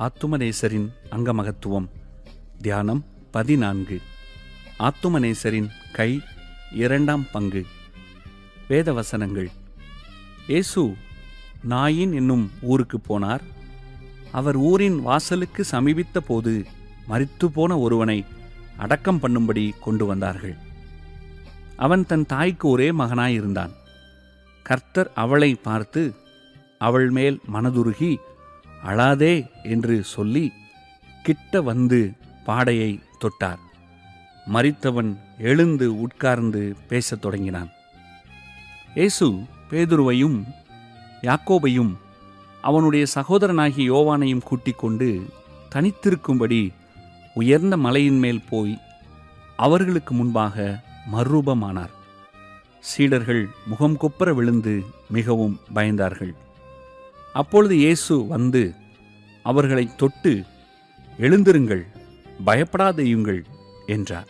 ஆத்துமநேசரின் அங்கமகத்துவம். தியானம் பதினான்கு. ஆத்துமநேசரின் கை இரண்டாம் பங்கு. வேதவசனங்கள். இயேசு நாயின் என்னும் ஊருக்கு போனார். அவர் ஊரின் வாசலுக்கு சமீபித்த போது மரித்துப்போன ஒருவனை அடக்கம் பண்ணும்படி கொண்டு வந்தார்கள். அவன் தன் தாய்க்கு ஒரே மகனாயிருந்தான். கர்த்தர் அவளை பார்த்து அவள் மேல் மனதுருகி அழாதே என்று சொல்லி கிட்ட வந்து பாடையை தொட்டார். மறித்தவன் எழுந்து உட்கார்ந்து பேசத் தொடங்கினான். இயேசு பேதுருவையும் யாக்கோபையும் அவனுடைய சகோதரனாகிய யோவானையும் கூட்டிக் கொண்டு தனித்திருக்கும்படி உயர்ந்த மலையின் மேல் போய் அவர்களுக்கு முன்பாக மறுரூபமானார். சீடர்கள் முகம் குப்புற விழுந்து மிகவும் பயந்தார்கள். அப்பொழுது இயேசு வந்து அவர்களை தொட்டு எழுந்திருங்கள் பயப்படாதையுங்கள் என்றார்.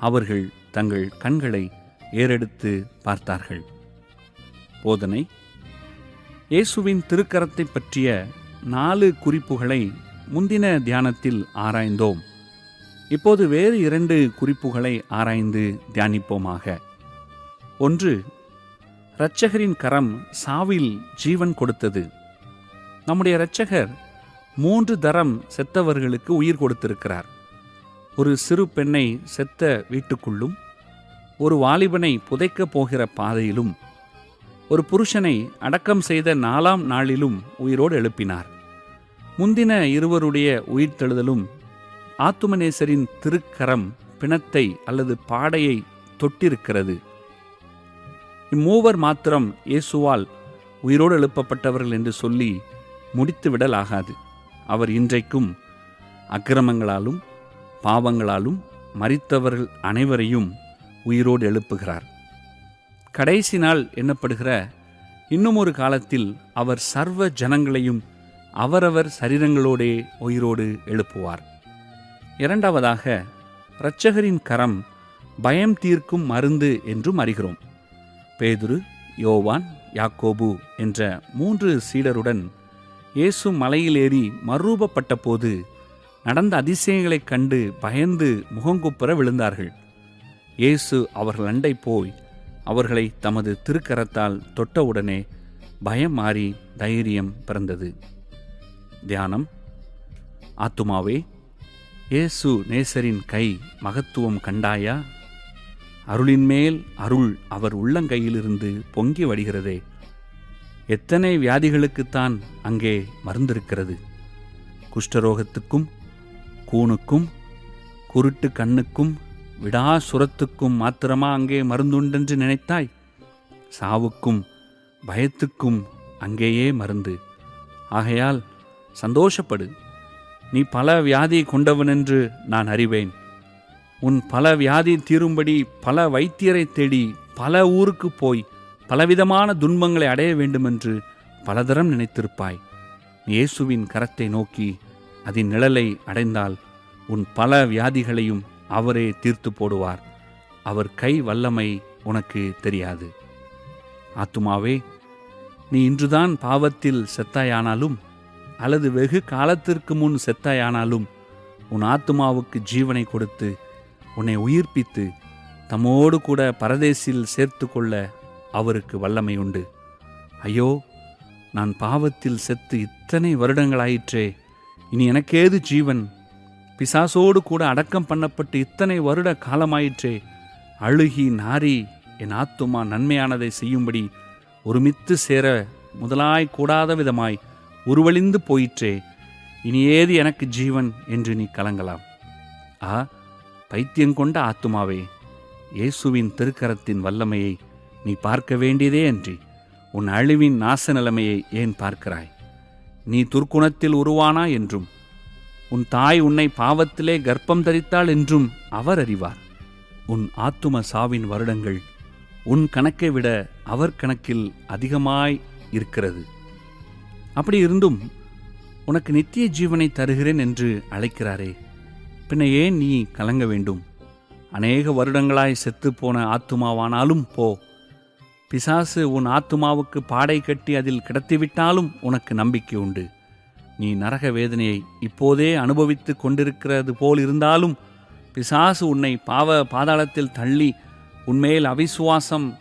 அவர்கள் தங்கள் கண்களை ஏறெடுத்து பார்த்தார்கள். போதனை இயேசுவின் திருக்கரத்தை பற்றிய நாலு குறிப்புகளை முந்தின தியானத்தில் ஆராய்ந்தோம். இப்போது வேறு இரண்டு குறிப்புகளை ஆராய்ந்து தியானிப்போமாக. ஒன்று இரட்சகரின் கரம் சாவில் ஜீவன் கொடுத்தது. நம்முடைய இரட்சகர் மூன்று தரம் செத்தவர்களுக்கு உயிர் கொடுத்திருக்கிறார். ஒரு சிறு பெண்ணை செத்த வீட்டுக்குள்ளும் ஒரு வாலிபனை புதைக்கப் போகிற பாதையிலும் ஒரு புருஷனை அடக்கம் செய்த நாலாம் நாளிலும் உயிரோடு எழுப்பினார். முந்தின இருவருடைய உயிர்த்தெழுதலும் ஆத்துமநேசரின் திருக்கரம் பிணத்தை அல்லது பாடையை தொட்டிருக்கிறது. இம்மூவர் மாத்திரம் இயேசுவால் உயிரோடு எழுப்பப்பட்டவர்கள் என்று சொல்லி முடித்துவிடலாகாது. அவர் இன்றைக்கும் அக்கிரமங்களாலும் பாவங்களாலும் மறித்தவர்கள் அனைவரையும் உயிரோடு எழுப்புகிறார். கடைசி நாள் எண்ணப்படுகிற இன்னும் ஒரு காலத்தில் அவர் சர்வ ஜனங்களையும் அவரவர் சரீரங்களோடே உயிரோடு எழுப்புவார். இரண்டாவதாக இரட்சகரின் கரம் பயம் தீர்க்கும் மருந்து என்றும் அறிகிறோம். பேதுரு யோவான் யாக்கோபு என்ற மூன்று சீடருடன் இயேசு மலையில் ஏறி மறுரூபப்பட்ட போது நடந்த அதிசயங்களைக் கண்டு பயந்து முகங்குப்புற விழுந்தார்கள். இயேசு அவர்கள் அண்டை போய் அவர்களை தமது திருக்கரத்தால் தொட்டவுடனே பயம் மாறி தைரியம் பிறந்தது. தியானம். ஆத்துமாவே இயேசு நேசரின் கை மகத்துவம் கண்டாயா? அருளின் மேல் அருள் அவர் உள்ளங்கையிலிருந்து பொங்கி வடிகிறதே. எத்தனை வியாதிகளுக்குத்தான் அங்கே மருந்திருக்கிறது. குஷ்டரோகத்துக்கும் கூணுக்கும் குருட்டு கண்ணுக்கும் விடாசுரத்துக்கும் மாத்திரமா அங்கே மருந்துண்டென்று நினைத்தாய்? சாவுக்கும் பயத்துக்கும் அங்கேயே மருந்து. ஆகையால் சந்தோஷப்படு. நீ பல வியாதி கொண்டவனென்று நான் அறிவேன். உன் பல வியாதி தீரும்படி பல வைத்தியரை தேடி பல ஊருக்கு போய் பலவிதமான துன்பங்களை அடைய வேண்டுமென்று பலதரம் நினைத்திருப்பாய். இயேசுவின் கரத்தை நோக்கி அதன் நிழலை அடைந்தால் உன் பல வியாதிகளையும் அவரே தீர்த்து போடுவார். அவர் கை வல்லமை உனக்கு தெரியாது. ஆத்துமாவே நீ இன்றுதான் பாவத்தில் செத்தாயானாலும் அல்லது வெகு காலத்திற்கு முன் செத்தாயானாலும் உன் ஆத்துமாவுக்கு ஜீவனை கொடுத்து உன்னை உயிர்ப்பித்து தம்மோடு கூட பரதேசில் சேர்த்து கொள்ள அவருக்கு வல்லமை உண்டு. ஐயோ நான் பாவத்தில் செத்து இத்தனை வருடங்களாயிற்றே. இனி எனக்கேது ஜீவன்? பிசாசோடு கூட அடக்கம் பண்ணப்பட்டு இத்தனை வருட காலமாயிற்றே. அழுகி நாரி என் ஆத்துமா நன்மையானதை செய்யும்படி ஒருமித்து சேர முதலாய் கூடாத விதமாய் உருவழிந்து போயிற்றே. இனி ஏது எனக்கு ஜீவன் என்று நீ கலங்கலாம். ஆ பைத்தியம் கொண்ட ஆத்துமாவே இயேசுவின் திருக்கரத்தின் வல்லமையை நீ பார்க்க வேண்டியதே அன்றி உன் அழிவின் நாச நிலைமையை ஏன் பார்க்கிறாய்? நீ துர்க்குணத்தில் உருவானா என்றும் உன் தாய் உன்னை பாவத்திலே கர்ப்பம் தரித்தாள் என்றும் அவர் அறிவார். உன் ஆத்தும சாவின் வருடங்கள் உன் கணக்கை விட அவர் கணக்கில் அதிகமாய் இருக்கிறது. அப்படி இருந்தும் உனக்கு நித்திய ஜீவனை தருகிறேன் என்று அழைக்கிறாரே பின்ன ஏன் நீ கலங்க வேண்டும். அநேக வருடங்களாய் செத்துப்போன ஆத்துமாவானாலும் போ. பிசாசு உன் ஆத்துமாவுக்கு பாடை கட்டி அதில் கிடத்திவிட்டாலும் உனக்கு நம்பிக்கை உண்டு. நீ நரக வேதனையை இப்போதே அனுபவித்து கொண்டிருக்கிறது போல் இருந்தாலும் பிசாசு உன்னை பாவ பாதாளத்தில் தள்ளி உன்மேல் அவிசுவாசம்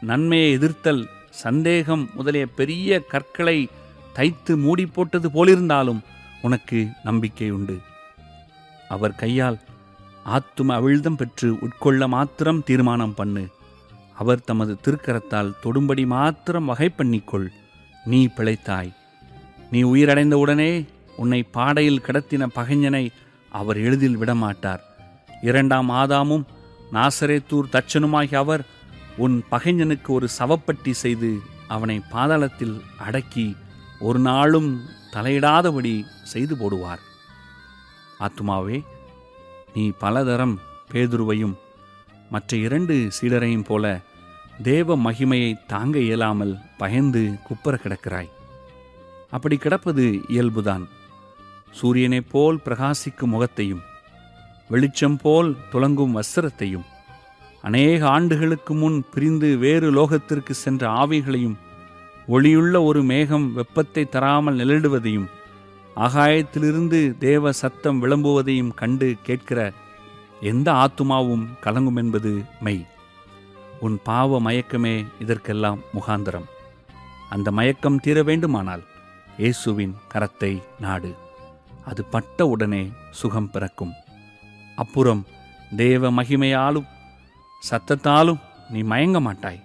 நன்மையை எதிர்த்தல் சந்தேகம் முதலிய பெரிய கற்களை தைத்து மூடி போட்டது போலிருந்தாலும் உனக்கு நம்பிக்கை உண்டு. அவர் கையால் ஆத்தும அவிழ்தம் பெற்று உட்கொள்ள மாத்திரம் தீர்மானம் பண்ணு. அவர் தமது திருக்கரத்தால் தொடும்படி மாத்திரம் வகை பண்ணிக்கொள். நீ பிழைத்தாய். நீ உயிரடைந்தவுடனே உன்னை பாடையில் கடத்தின பகைஞனை அவர் எளிதில் விடமாட்டார். இரண்டாம் ஆதாமும் நாசரேத்தூர் தச்சனுமாகிய அவர் உன் பகைஞனுக்கு ஒரு சவப்பட்டி செய்து அவனை பாதாளத்தில் அடக்கி ஒரு நாளும் தலையிடாதபடி செய்து போடுவார். ஆத்துமாவே நீ பலதரம் பேதுருவையும் மற்ற இரண்டு சீடரையும் போல தேவ மகிமையை தாங்க இயலாமல் பயந்து குப்புற கிடக்கிறாய். அப்படி கிடப்பது இயல்புதான். சூரியனைப் போல் பிரகாசிக்கும் முகத்தையும் வெளிச்சம் போல் துலங்கும் வஸ்திரத்தையும் அநேக ஆண்டுகளுக்கு முன் பிரிந்து வேறு லோகத்திற்கு சென்ற ஆவிகளையும் ஒளியுள்ள ஒரு மேகம் வெப்பத்தை தராமல் நிழலிடுவதையும் ஆகாயத்திலிருந்து தேவ சத்தம் விளம்புவதையும் கண்டு கேட்கிற எந்த ஆத்துமாவும் கலங்கும் என்பது மெய். உன் பாவ மயக்கமே இதற்கெல்லாம் முகாந்தரம். அந்த மயக்கம் தீர வேண்டுமானால் இயேசுவின் கரத்தை நாடு. அது பட்ட உடனே சுகம் பிறக்கும். அப்புறம் தேவ மகிமையாலும் சத்தத்தாலும் நீ மயங்க மாட்டாய்.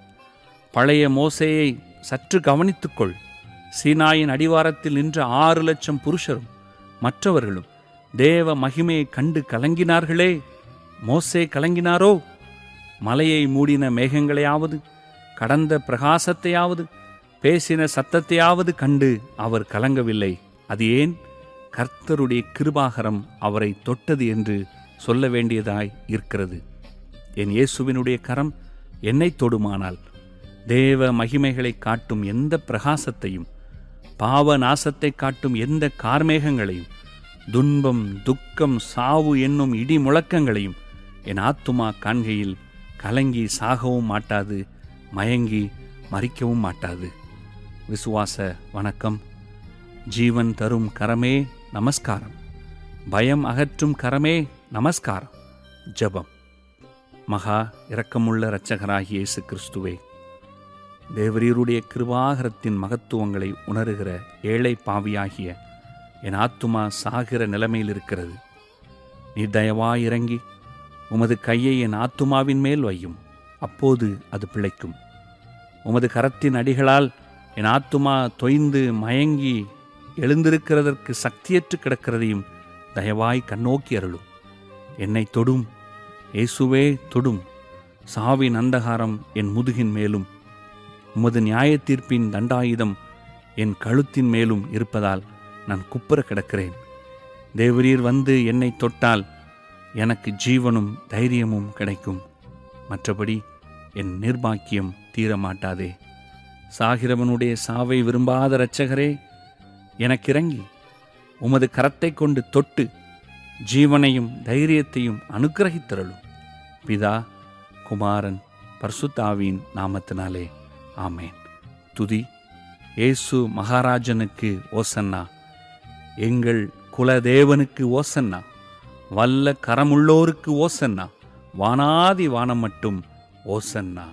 பழைய மோசையை சற்று கவனித்துக்கொள். சீனாயின் அடிவாரத்தில் நின்ற ஆறு லட்சம் புருஷரும் மற்றவர்களும் தேவ மகிமையை கண்டு கலங்கினார்களே மோசே கலங்கினாரோ? மலையை மூடின மேகங்களையாவது கடந்த பிரகாசத்தையாவது பேசின சத்தத்தையாவது கண்டு அவர் கலங்கவில்லை. அது ஏன்? கர்த்தருடைய கிருபாகரம் அவரை தொட்டது என்று சொல்ல வேண்டியதாய் இருக்கிறது. என் இயேசுவினுடைய கரம் என்னை தொடுமானால் தேவ மகிமைகளை காட்டும் எந்த பிரகாசத்தையும் பாவ நாசத்தை காட்டும் எந்த கார்மேகங்களையும் துன்பம் துக்கம் சாவு என்னும் இடி முழக்கங்களையும் என் ஆத்துமா காண்கையில் கலங்கி சாகவும் மாட்டாது மயங்கி மறிக்கவும் மாட்டாது. விசுவாச வணக்கம். ஜீவன் தரும் கரமே நமஸ்காரம். பயம் அகற்றும் கரமே நமஸ்காரம். ஜெபம். மகா இரக்கமுள்ள இரட்சகராகிய இயேசு கிறிஸ்துவே தேவரீருடைய கிருபாகரத்தின் மகத்துவங்களை உணருகிற ஏழை பாவியாகிய என் ஆத்துமா சாகிற நிலைமையில் இருக்கிறது. நீ தயவாய் இறங்கி உமது கையை என் ஆத்துமாவின் மேல் வையும். அப்போது அது பிழைக்கும். உமது கரத்தின் அடிகளால் என் ஆத்துமா தொய்ந்து மயங்கி எழுந்திருக்கிறதற்கு சக்தியற்று கிடக்கிறதையும் தயவாய் கண்ணோக்கி அருளும். என்னை தொடும் இயேசுவே தொடும். சாவின் அந்தகாரம் என் முதுகின் மேலும் உமது நியாயத்தீர்ப்பின் தண்டாயுதம் என் கழுத்தின் மேலும் இருப்பதால் நான் குப்புற கிடக்கிறேன். தேவரீர் வந்து என்னை தொட்டால் எனக்கு ஜீவனும் தைரியமும் கிடைக்கும். மற்றபடி என் நிர்பாக்கியம் தீரமாட்டாதே. சாகிறவனுடைய சாவை விரும்பாத இரட்சகரே எனக்கிறங்கி உமது கரத்தை கொண்டு தொட்டு ஜீவனையும் தைரியத்தையும் அனுக்கிரகித்தருளும். பிதா குமாரன் பர்சுத்தாவின் நாமத்தினாலே. ஆமேன். துதி. ஏசு மகாராஜனுக்கு ஓசன்னா. எங்கள் குலதேவனுக்கு ஓசன்னா. வல்ல கரமுள்ளோருக்கு ஓசன்னா. வானாதி வானம் மட்டும் ஓசன்னா.